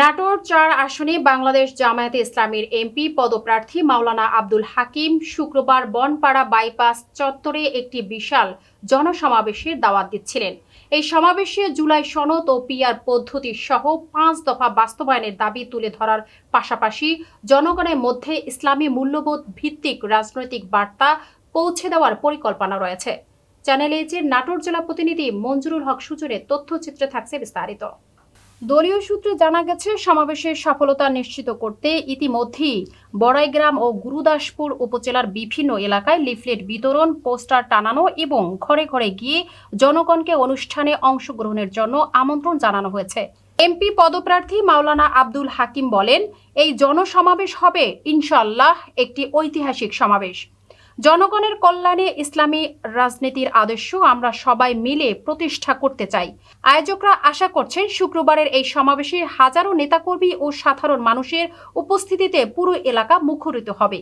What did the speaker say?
নাটোর চার আসনে বাংলাদেশ জামায়াতে ইসলামীর এমপি পদপ্রার্থী মাওলানা আব্দুল হাকিম শুক্রবার বনপাড়া বাইপাস চত্বরে একটি বিশাল জনসমাবেশের দাওয়াত দিচ্ছিলেন। এই সমাবেশে জুলাই সনদ ও পিয়ার পদ্ধতি সহ পাঁচ দফা বাস্তবায়নের দাবি তুলে ধরার পাশাপাশি জনগণের মধ্যে ইসলামী মূল্যবোধ ভিত্তিক রাজনৈতিক বার্তা পৌঁছে দেওয়ার পরিকল্পনা রয়েছে। চ্যানেল এইচের নাটোর জেলা প্রতিনিধি মঞ্জুরুল হক সুজনের তথ্যচিত্রে থাকছে বিস্তারিত। দলীয় সূত্রে জানা গেছে সমাবেশের সফলতা নিশ্চিত করতে ইতিমধ্যেই বড়াইগ্রাম ও গুরুদাসপুর উপজেলার বিভিন্ন এলাকায় লিফলেট বিতরণ, পোস্টার টানানো এবং ঘরে ঘরে গিয়ে জনগণকে অনুষ্ঠানে অংশগ্রহণের জন্য আমন্ত্রণ জানানো হয়েছে। এমপি পদপ্রার্থী মাওলানা আব্দুল হাকিম বলেন, এই জনসমাবেশ হবে ইনশাল্লাহ একটি ঐতিহাসিক সমাবেশ। জনগণের কল্যাণে ইসলামী রাজনীতির আদর্শ আমরা সবাই মিলে প্রতিষ্ঠা করতে চাই। আয়োজকরা আশা করছেন শুক্রবারের এই সমাবেশে হাজারো নেতাকর্মী ও সাধারণ মানুষের উপস্থিতিতে পুরো এলাকা মুখরিত হবে।